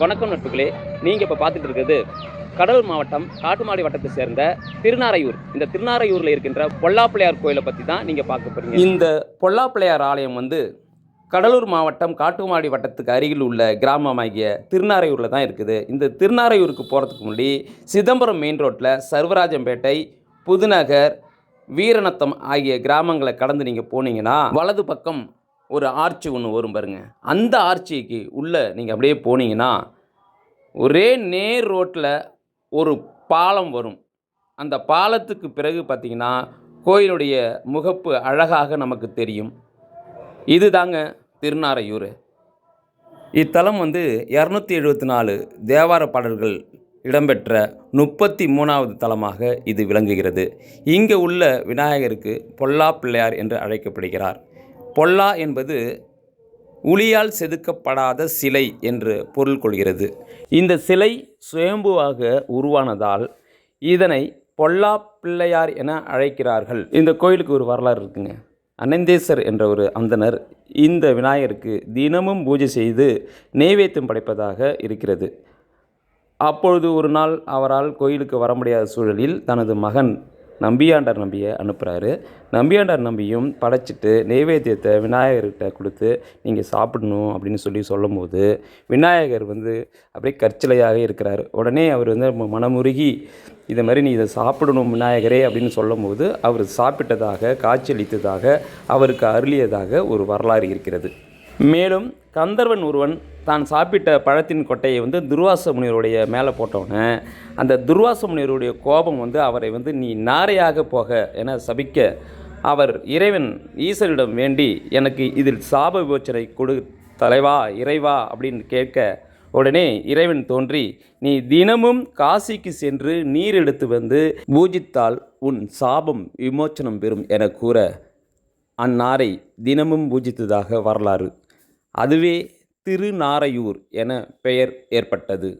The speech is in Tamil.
வணக்கம் நட்புகளே நீங்கள் இப்போ பார்த்துட்டு இருக்கிறது கடலூர் மாவட்டம் காட்டுமாடி வட்டத்தை சேர்ந்த திருநாரையூர். இந்த திருநாரையூரில் இருக்கின்ற பொல்லாப்பிள்ளையார் கோயிலை பற்றி தான் நீங்கள் பார்க்க போகிறீங்க இந்த பொல்லாப்பிள்ளையார் ஆலயம் வந்து கடலூர் மாவட்டம் காட்டுமாடி வட்டத்துக்கு அருகில் உள்ள கிராமமாகிய திருநாரையூரில் தான் இருக்குது. இந்த திருநாரையூருக்கு போகிறதுக்கு முன்னாடி சிதம்பரம் மெயின் ரோட்டில் சர்வராஜம்பேட்டை புதுநகர் வீரநத்தம் ஆகிய கிராமங்களை கடந்து நீங்கள் போனீங்கன்னா வலது பக்கம் ஒரு ஆர்ச்சி ஒன்று வரும் பாருங்கள் அந்த ஆர்ச்சிக்கு உள்ளே நீங்கள் அப்படியே போனீங்கன்னா ஒரே நேர் ரோட்டில் ஒரு பாலம் வரும். அந்த பாலத்துக்கு பிறகு பார்த்தீங்கன்னா கோயிலுடைய முகப்பு அழகாக நமக்கு தெரியும். இதுதாங்க திருநாரையூர். இத்தலம் வந்து இரநூத்தி எழுபத்தி நாலு தேவார பாடல்கள் இடம்பெற்ற முப்பத்தி மூணாவது தலமாக இது விளங்குகிறது. இங்கே உள்ள விநாயகருக்கு பொல்லா பிள்ளையார் என்று அழைக்கப்படுகிறார். பொல்லா என்பது உளியால் செதுக்கப்படாத சிலை என்று பொருள் கொள்கிறது. இந்த சிலை சுயம்புவாக உருவானதால் இதனை பொல்லா பிள்ளையார் என அழைக்கிறார்கள். இந்த கோயிலுக்கு ஒரு வரலாறு இருக்குங்க. அனந்தேசர் என்ற ஒரு அந்தனர் இந்த விநாயகருக்கு தினமும் பூஜை செய்து நெய்வேத்தியம் படைப்பதாக இருக்கிறது. அப்பொழுது ஒரு நாள் அவரால் கோயிலுக்கு வர முடியாத சூழலில் தனது மகன் நம்பியாண்டார் நம்பியை அனுப்புகிறாரு நம்பியாண்டார் நம்பியும் படைச்சிட்டு நெய்வேத்தியத்தை விநாயகர்கிட்ட கொடுத்து நீங்கள் சாப்பிடணும் அப்படின்னு சொல்லி சொல்லும்போது விநாயகர் வந்து அப்படியே கற்சிலையாக இருக்கிறார். உடனே அவர் வந்து மனமுருகி இதை மாதிரி நீ இதை சாப்பிடணும் விநாயகரே அப்படின்னு சொல்லும்போது அவர் சாப்பிட்டதாக காட்சியளித்ததாக அவருக்கு அருளியதாக ஒரு வரலாறு இருக்கிறது. மேலும் கந்தர்வன் ஒருவன் தான் சாப்பிட்ட பழத்தின் கொட்டையை வந்து துர்வாச முனிவருடைய மேலே போட்டவுடனே அந்த துர்வாச முனிவருடைய கோபம் வந்து அவரை வந்து நீ நாரையாக போக என சபிக்க அவர் இறைவன் ஈசரிடம் வேண்டி எனக்கு இதில் சாப விமோச்சனை கொடு தலைவா இறைவா அப்படின்னு கேட்க உடனே இறைவன் தோன்றி நீ தினமும் காசிக்கு சென்று நீர் எடுத்து வந்து பூஜித்தால் உன் சாபம் விமோச்சனம் பெறும் என கூற அந்நாரை தினமும் பூஜித்ததாக வரலாறு. அதுவே திருநாரையூர் என பெயர் ஏற்பட்டது.